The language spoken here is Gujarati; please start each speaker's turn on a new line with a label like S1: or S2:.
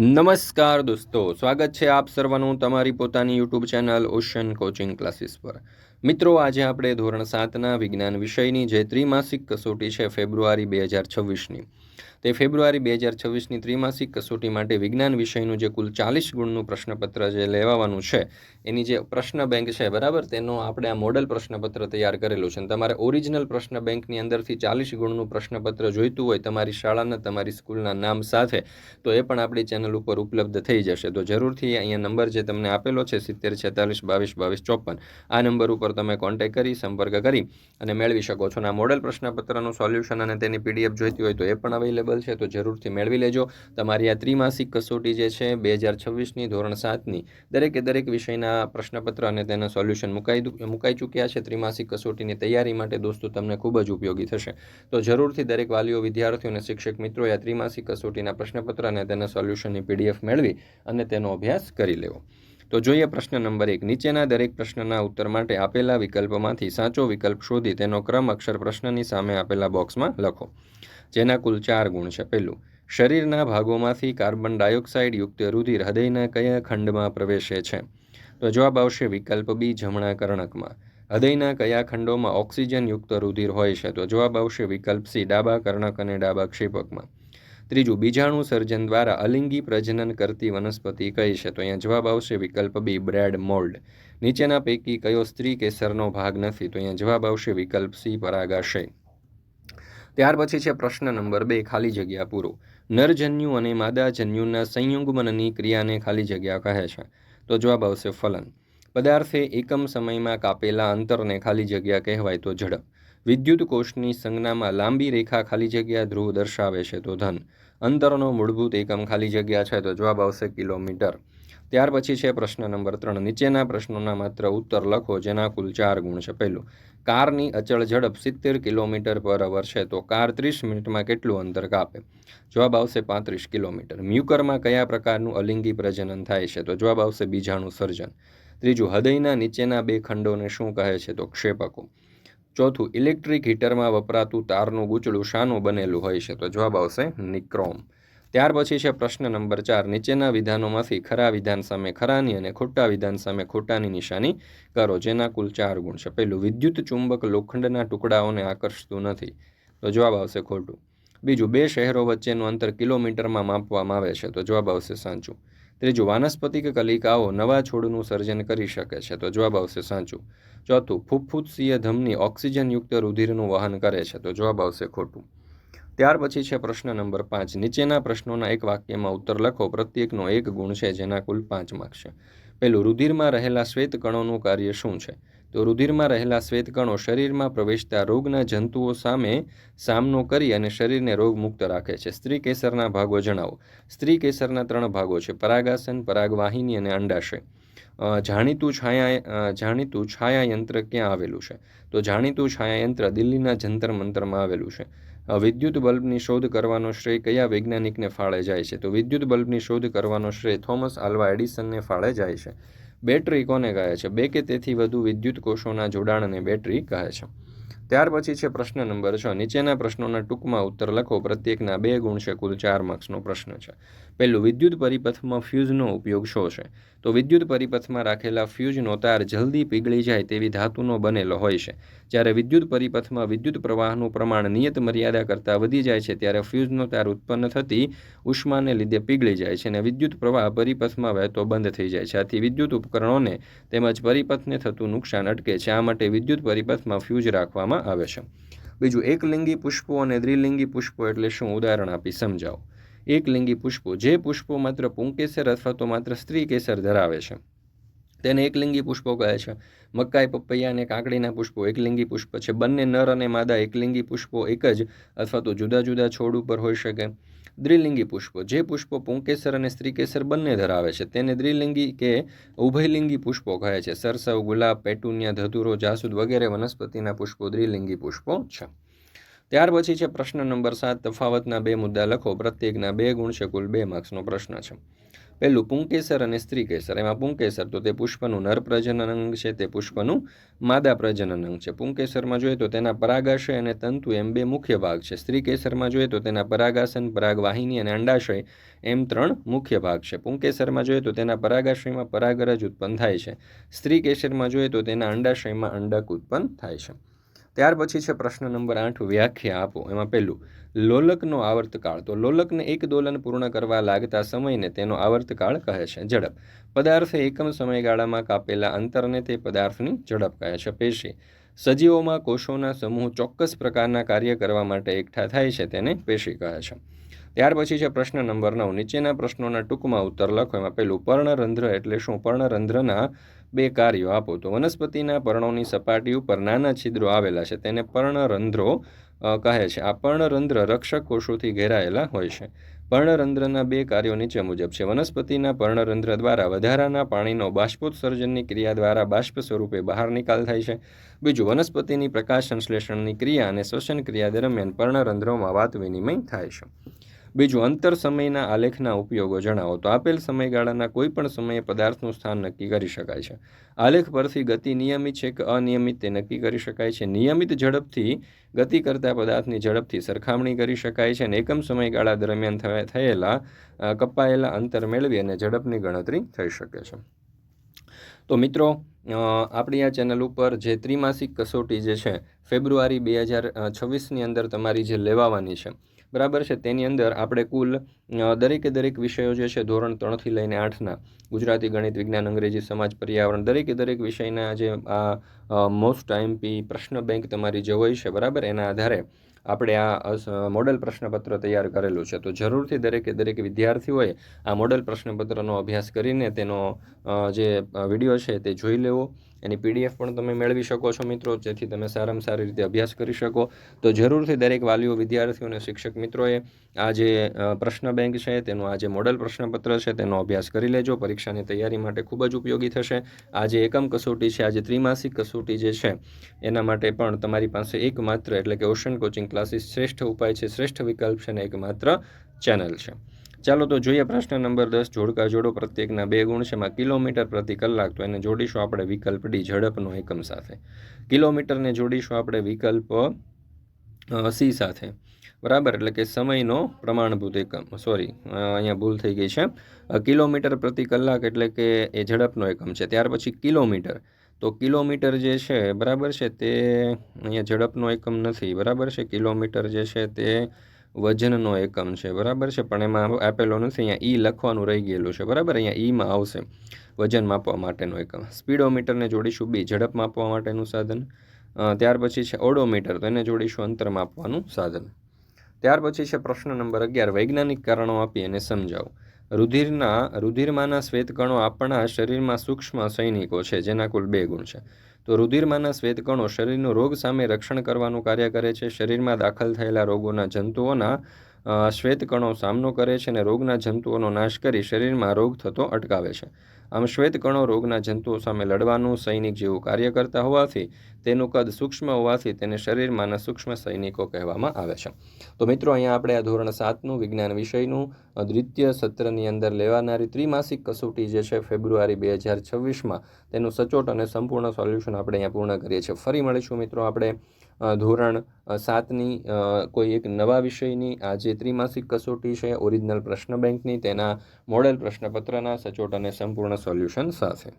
S1: નમસ્કાર દોસ્તો, સ્વાગત છે આપ સર્વનું તમારી પોતાની YouTube channel ocean coaching classes પર. મિત્રો, આજે આપણે ધોરણ સાતના વિજ્ઞાન વિષયની જે ત્રિમાસિક કસોટી છે, ફેબ્રુઆરી બે હજાર છવ્વીસની. તે ફેબ્રુઆરી બે હજાર છવ્વીસની ત્રિમાસિક કસોટી માટે વિજ્ઞાન વિષયનું જે કુલ ચાલીસ ગુણનું પ્રશ્નપત્ર જે લેવાવાનું છે, એની જે પ્રશ્ન બેંક છે, બરાબર? તેનો આપણે આ મોડલ પ્રશ્નપત્ર તૈયાર કરેલું છે. તમારે ઓરિજિનલ પ્રશ્ન બેંકની અંદરથી ચાલીસ ગુણનું પ્રશ્નપત્ર જોઈતું હોય તમારી શાળાના, તમારી સ્કૂલના નામ સાથે, તો એ પણ આપણી ચેનલ ઉપર ઉપલબ્ધ થઈ જશે. તો જરૂરથી અહીંયા નંબર જે તમને આપેલો છે, સિત્તેર, છેતાલીસ, બાવીસ બાવીસ, ચોપન, આ નંબર ઉપર તમે કોન્ટેક્ટ કરી, સંપર્ક કરી અને મેળવી શકો છો. અને આ મોડલ પ્રશ્નપત્રનું સોલ્યુશન અને તેની પીડીએફ જોઈતી હોય તો એ પણ અવેલેબલ છે, તો જરૂરથી મેળવી લેજો. તમારી આ ત્રિમાસિક કસોટી જે છે, બે હજાર છવ્વીસની ધોરણ સાતની, દરેકે દરેક વિષયના પ્રશ્નપત્ર અને તેના સોલ્યુશન મુકાઈ મુકાઈ ચૂક્યા છે. ત્રિમાસિક કસોટીની તૈયારી માટે દોસ્તો, તમને ખૂબ જ ઉપયોગી થશે. તો જરૂરથી દરેક વાલીઓ, વિદ્યાર્થીઓ અને શિક્ષક મિત્રોએ આ ત્રિમાસિક કસોટીના પ્રશ્નપત્ર અને તેના સોલ્યુશનની પીડીએફ મેળવી અને તેનો અભ્યાસ કરી લેવો. તો જોઈએ પ્રશ્ન નંબર એક. નીચેના દરેક પ્રશ્નના ઉત્તર માટે આપેલા વિકલ્પમાંથી સાચો વિકલ્પ શોધી તેનો ક્રમ અક્ષર પ્રશ્નની સામે આપેલા બોક્સમાં લખો, જેના કુલ ચાર ગુણ છે. પહેલું, શરીરના ભાગોમાંથી કાર્બન ડાયોક્સાઇડ યુક્ત રુધિર હૃદયના કયા ખંડમાં પ્રવેશે છે? તો જવાબ આવશે વિકલ્પ બી, જમણા કર્ણકમાં. હૃદયના કયા ખંડોમાં ઓક્સિજન યુક્ત રુધિર હોય છે? તો જવાબ આવશે વિકલ્પ સી, ડાબા કર્ણક અને ડાબા ક્ષેપકમાં. ત્રીજું, બીજાણુ સર્જન દ્વારા અલિંગી પ્રજનન કરતી વનસ્પતિ કઈ છે? તો અહીંયા જવાબ આવશે વિકલ્પ બી, બ્રેડ મોલ્ડ. નીચેના પૈકી કયો સ્ત્રી કેસરનો ભાગ નથી? તો અહીંયા જવાબ આવશે વિકલ્પ સી, પરાગાશય. ત્યાર પછી છે પ્રશ્ન નંબર બે, ખાલી જગ્યા પૂરો. નરજન્યુ અને માદાજન્યુના સંયુગ્મનની ક્રિયાને ખાલી જગ્યા કહે છે. તો જવાબ આવશે ફલન. પદાર્થે એકમ સમયમાં કાપેલા અંતરને ખાલી જગ્યા કહેવાય તો ઝડપ. વિદ્યુત કોષની સંજ્ઞામાં લાંબી રેખા ખાલી જગ્યા ધ્રુવ દર્શાવે છે તો ધન. અંતરનો મૂળભૂત એકમ ખાલી જગ્યા છે તો જવાબ આવશે કિલોમીટર. ત્યાર પછી છે પ્રશ્ન નંબર ત્રણ. નીચેના પ્રશ્નોના માત્ર ઉત્તર લખો, જેના કુલ ચાર ગુણ છે. પહેલું, કારની અચળ ઝડપ સિત્તેર કિલોમીટર પર અવર છે તો કાર ત્રીસ મિનિટમાં કેટલું અંતર કાપે? જવાબ આવશે પાંત્રીસ કિલોમીટર. મ્યુકરમાં કયા પ્રકારનું અલિંગી પ્રજનન થાય છે તો જવાબ આવશે બીજાણુ સર્જન. ત્રીજું, હૃદયના નીચેના બે ખંડોને શું કહે છે તો ક્ષેપકો? ચોથું, ઇલેક્ટ્રિક હીટરમાં વપરાતું તારનું ગૂંચળું શાનું બનેલું હોય છે. તો જવાબ આવશે નિક્રોમ. ત્યાર પછી છે પ્રશ્ન નંબર ચાર. નીચેના વિધાનોમાંથી ખરા વિધાન સામે ખરાની અને ખોટા વિધાન સામે ખોટાની નિશાની કરો, જેના કુલ ચાર ગુણ છે. પહેલું, વિદ્યુત ચુંબક લોખંડના ટુકડાઓને આકર્ષતું નથી. તો જવાબ આવશે ખોટું. બીજું, બે શહેરો વચ્ચેનું અંતર કિલોમીટરમાં માપવામાં આવે છે. તો જવાબ આવશે સાચું. ત્રીજું વાનસ્પતિક કલિકાઓ નવા છોડનું સર્જન કરી શકે છે, તો જવાબ આવશે સાચું. ચોથું ફૂફૂસીય ધમની ઓક્સિજનયુક્ત રુધિરનું વહન કરે છે, તો જવાબ આવશે ખોટું. ત્યાર પછી છે પ્રશ્ન નંબર પાંચ. નીચેના પ્રશ્નોના એક વાક્યમાં ઉત્તર લખો. પ્રત્યેકનો એક ગુણ છે જેના કુલ પાંચ માર્ક છે. પહેલું, રુધિરમાં રહેલા શ્વેત કણોનું કાર્ય શું છે? તો રુધિરમાં રહેલા શ્વેતકણો શરીરમાં પ્રવેશતા રોગના જંતુઓ સામે સામનો કરી અને શરીરને રોગમુક્ત રાખે છે. સ્ત્રી કેસરના ભાગો જણાવો. સ્ત્રી કેસરના ત્રણ ભાગો છે. પરાગાસન, પરાગવાહિની અને અંડાશય. જાણીતું છાયા જાણીતું છાયાયંત્ર ક્યાં આવેલું છે? તો જાણીતું છાયાયંત્ર દિલ્હીના જંતર મંતરમાં આવેલું છે. વિદ્યુત બલ્બની શોધ કરવાનો શ્રેય કયા વૈજ્ઞાનિકને ફાળે જાય છે? તો વિદ્યુત બલ્બની શોધ કરવાનો શ્રેય થોમસ આલ્વા એડિસનને ફાળે જાય છે. બેટરી કોને કહે છે? બે કે તેથી વધુ વિદ્યુત કોષોના જોડાણને બેટરી કહે છે. ત્યાર પછી છે પ્રશ્ન નંબર છ. નીચેના પ્રશ્નોના ટૂંકમાં ઉત્તર લખો. પ્રત્યેકના બે ગુણ છે કુલ ચાર માર્ક્સનો પ્રશ્ન છે. પહેલું, વિદ્યુત પરિપથમાં ફ્યુઝનો ઉપયોગ શો છે? તો વિદ્યુત પરિપથમાં રાખેલા ફ્યુઝનો તાર જલ્દી પીગળી જાય તેવી ધાતુનો બનેલો હોય છે. જ્યારે વિદ્યુત પરિપથમાં વિદ્યુત પ્રવાહનું પ્રમાણ નિયત મર્યાદા કરતાં વધી જાય છે, ત્યારે ફ્યુઝનો તાર ઉત્પન્ન થતી ઉષ્માને લીધે પીગળી જાય છે અને વિદ્યુત પ્રવાહ પરિપથમાં વહેતો બંધ થઈ જાય છે. આથી વિદ્યુત ઉપકરણોને તેમજ પરિપથને થતું નુકસાન અટકે છે. આ માટે વિદ્યુત પરિપથમાં ફ્યુઝ રાખવામાં આવે છે. બીજું, એકલિંગી પુષ્પો અને દ્વિલિંગી પુષ્પો એટલે શું? ઉદાહરણ આપી સમજાવો. એકલિંગી પુષ્પો. જે પુષ્પો માત્ર પુંકેસર અથવા તો માત્ર સ્ત્રી કેસર ધરાવે છે. તેને એકલિંગી પુષ્પો કહે છે. મકાઈ, પપૈયા અને કાકડીના પુષ્પો એકલિંગી પુષ્પ છે. બંને નર અને માદા એકલિંગી પુષ્પો એક જ અથવા તો જુદા જુદા છોડ ઉપર હોઈ શકે. દ્વિલિંગી પુષ્પો. જે પુષ્પો પુંકેસર અને સ્ત્રીકેસર બંને ધરાવે છે, તેને દ્વિલિંગી કે ઉભયલિંગી પુષ્પો કહે છે. સરસવ, ગુલાબ, પેટુનિયા, ધતુરો, જાસૂદ વગેરે વનસ્પતિના પુષ્પો દ્વિલિંગી પુષ્પો છે. ત્યાર પછી છે પ્રશ્ન નંબર સાત, તફાવતના બે મુદ્દા લખો. પ્રત્યેકના બે ગુણ છે કુલ બે માર્ક્સનો પ્રશ્ન છે. પહેલું, પુંકેસર અને સ્ત્રીકેસર. એમાં પુંકેસર તો તે પુષ્પનું નર પ્રજનન અંગ છે, તે પુષ્પનું માદા પ્રજનન અંગ છે. પુંકેસરમાં જોઈએ તો તેના પરાગાશય અને તંતુ એમ બે મુખ્ય ભાગ છે. સ્ત્રીકેસરમાં જોઈએ તો તેના પરાગાસન, પરાગવાહિની અને અંડાશય એમ ત્રણ મુખ્ય ભાગ છે. પુંકેસરમાં જોઈએ તો તેના પરાગાશયમાં પરાગરજ ઉત્પન્ન થાય છે. સ્ત્રી કેસરમાં જોઈએ તો તેના અંડાશયમાં અંડક ઉત્પન્ન થાય છે. ત્યાર પછી છે પ્રશ્ન નંબર આઠ, વ્યાખ્યા આપો. એમાં પહેલું, લોલકનો આવર્તકાળ. તો લોલકને એક દોલન પૂર્ણ કરવા લાગતા સમયને તેનો આવર્તકાળ કહે છે. ઝડપ. પદાર્થ એકમ સમયગાળામાં કાપેલા અંતરને તે પદાર્થની ઝડપ કહે છે. પેશી. સજીવોમાં કોષોના સમૂહ ચોક્કસ પ્રકારના કાર્ય કરવા માટે એકઠા થાય છે તેને પેશી કહે છે. ત્યાર પછી છે પ્રશ્ન નંબર નવ. નીચેના પ્રશ્નોના ટૂંકમાં ઉત્તર લખો. એમાં પહેલું, પર્ણરંધ્ર એટલે શું? પર્ણરંધ્રના બે કાર્યો આપો તો. વનસ્પતિના પર્ણોની સપાટી ઉપર નાના છિદ્રો આવેલા છે. તેને પર્ણરંધ્રો કહે છે. આ પર્ણરંધ્ર રક્ષક કોષોથી ઘેરાયેલા હોય છે. પર્ણરંધ્રના બે કાર્યો નીચે મુજબ છે. વનસ્પતિના પર્ણરંધ્ર દ્વારા વધારાના પાણીનો બાષ્પોત્સર્જનની ક્રિયા દ્વારા બાષ્પ સ્વરૂપે બહાર નિકાલ થાય છે. બીજું, વનસ્પતિની પ્રકાશ સંશ્લેષણની ક્રિયા અને શ્વસન ક્રિયા દરમિયાન પર્ણરંધ્રોમાં વાત વિનિમય થાય છે. બીજું, અંતર સમયના આલેખના ઉપયોગો જણાવો તો આપેલ સમયગાળાના કોઈ પણ સમયે પદાર્થનું સ્થાન નક્કી કરી શકાય છે. આલેખ પરથી ગતિ નિયમિત છે કે અનિયમિત તે નક્કી કરી શકાય છે? નિયમિત ઝડપથી ગતિ કરતા પદાર્થની ઝડપથી સરખામણી કરી શકાય છે અને એકમ સમયગાળા દરમિયાન થયેલા કપાયેલા અંતર મેળવી અને ઝડપની ગણતરી થઈ શકે છે. તો મિત્રો આપણી આ ચેનલ ઉપર જે ત્રિમાસિક કસોટી જે છે, ફેબ્રુઆરી બે હજાર છવ્વીસની અંદર તમારી જે લેવાવાની છે બરાબર છે? તેની અંદર આપણે કુલ દરેકે દરેક વિષયો જે છે ધોરણ ત્રણથી લઈને આઠના, ગુજરાતી, ગણિત, વિજ્ઞાન, અંગ્રેજી, સમાજ, પર્યાવરણ, દરેકે દરેક વિષયના જે આ મોસ્ટ આઈએમપી પ્રશ્ન બેંક તમારી જે હોય છે, બરાબર? એના આધારે આપણે આ મોડેલ પ્રશ્નપત્ર તૈયાર કરેલું છે. તો જરૂરથી દરેકે દરેક વિદ્યાર્થીઓએ આ મોડેલ પ્રશ્નપત્રનો અભ્યાસ કરીને તેનો જે વીડિયો છે તે જોઈ લેવો. એની પીડીએફ પણ તમે મેળવી શકો છો મિત્રો, જેથી તમે સારામાં સારી રીતે અભ્યાસ કરી શકો. તો જરૂરથી દરેક વાલીઓ, વિદ્યાર્થીઓ અને શિક્ષક મિત્રોએ આ જે પ્રશ્ન બેંક છે, તેનું આ જે મોડલ પ્રશ્નપત્ર છે, તેનો અભ્યાસ કરી લેજો. પરીક્ષાની તૈયારી માટે ખૂબ જ ઉપયોગી થશે. આ જે એકમ કસોટી છે, આ જે ત્રિમાસિક કસોટી જે છે, એના માટે પણ તમારી પાસે એકમાત્ર એટલે કે ઓશન કોચિંગ ક્લાસીસ શ્રેષ્ઠ ઉપાય છે, શ્રેષ્ઠ વિકલ્પ છે ને એકમાત્ર ચેનલ છે. ચાલો તો જોઈએ પ્રશ્ન નંબર દસ, જોડકા જોડો પ્રત્યેકના બે ગુણ છે, એમાં કિલોમીટર પ્રતિ કલાક, તો એને જોડીશું આપણે વિકલ્પ ડી, ઝડપનો એકમ સાથે. કિલોમીટરને જોડીશું આપણે વિકલ્પ સી સાથે. બરાબર? એટલે કે સમયનો પ્રમાણભૂત એકમ. સોરી અહીંયા ભૂલ થઈ ગઈ છે. કિલોમીટર પ્રતિ કલાક એટલે કે એ ઝડપનો એકમ છે. ત્યાર પછી કિલોમીટર. તો કિલોમીટર જે છે, બરાબર છે, તે અહીંયા ઝડપનો એકમ નથી. બરાબર છે? કિલોમીટર જે છે, તે વજનનો એકમ છે, બરાબર છે? પણ એમાં આપેલો નથી, અહીંયા ઈ લખવાનું રહી ગયેલું છે, બરાબર? અહીંયા ઈમાં આવશે વજન માપવા માટેનો એકમ. સ્પીડોમીટરને જોડીશું બી, ઝડપ માપવા માટેનું સાધન. ત્યાર પછી છે ઓડોમીટર, તો એને જોડીશું અંતર માપવાનું સાધન. ત્યાર પછી છે પ્રશ્ન નંબર અગિયાર, વૈજ્ઞાનિક કારણો આપી અને સમજાવો. રુધિરના, રુધિરમાંના શ્વેતકણો આપણા શરીરમાં સૂક્ષ્મ સૈનિકો છે, જેના કુલ બે ગુણ છે. તો રુધિરમાંના શ્વેતકણો શરીરનો રોગ સામે રક્ષણ કરવાનું કાર્ય કરે છે. શરીરમાં દાખલ થયેલા રોગોના જંતુઓના શ્વેતકણો સામનો કરે છે અને રોગના જંતુઓનો નાશ કરી શરીરમાં રોગ થતો અટકાવે છે. આમ શ્વેતકણો રોગના જંતુઓ સામે લડવાનું સૈનિક જેવું કાર્ય કરતા હોવાથી તેનું કદ સૂક્ષ્મ હોવાથી તેને શરીરમાંના સૂક્ષ્મ સૈનિકો કહેવામાં આવે છે. તો મિત્રો, અહીંયા આપણે આ ધોરણ સાતનું વિજ્ઞાન વિષયનું દ્વિતીય સત્રની અંદર લેવાનારી ત્રિમાસિક કસોટી જે છે ફેબ્રુઆરી બે હજાર છવ્વીસમાં, તેનું સચોટ અને સંપૂર્ણ સોલ્યુશન આપણે અહીંયા પૂર્ણ કરીએ છીએ. ફરી મળીશું મિત્રો આપણે ધોરણ સાતની કોઈ એક નવા વિષયની, આ જે ત્રિમાસિક કસોટી છે, ઓરિજિનલ પ્રશ્ન બેંકની, તેના મોડેલ પ્રશ્નપત્રના સચોટ અને સંપૂર્ણ સોલ્યુશન સાથે.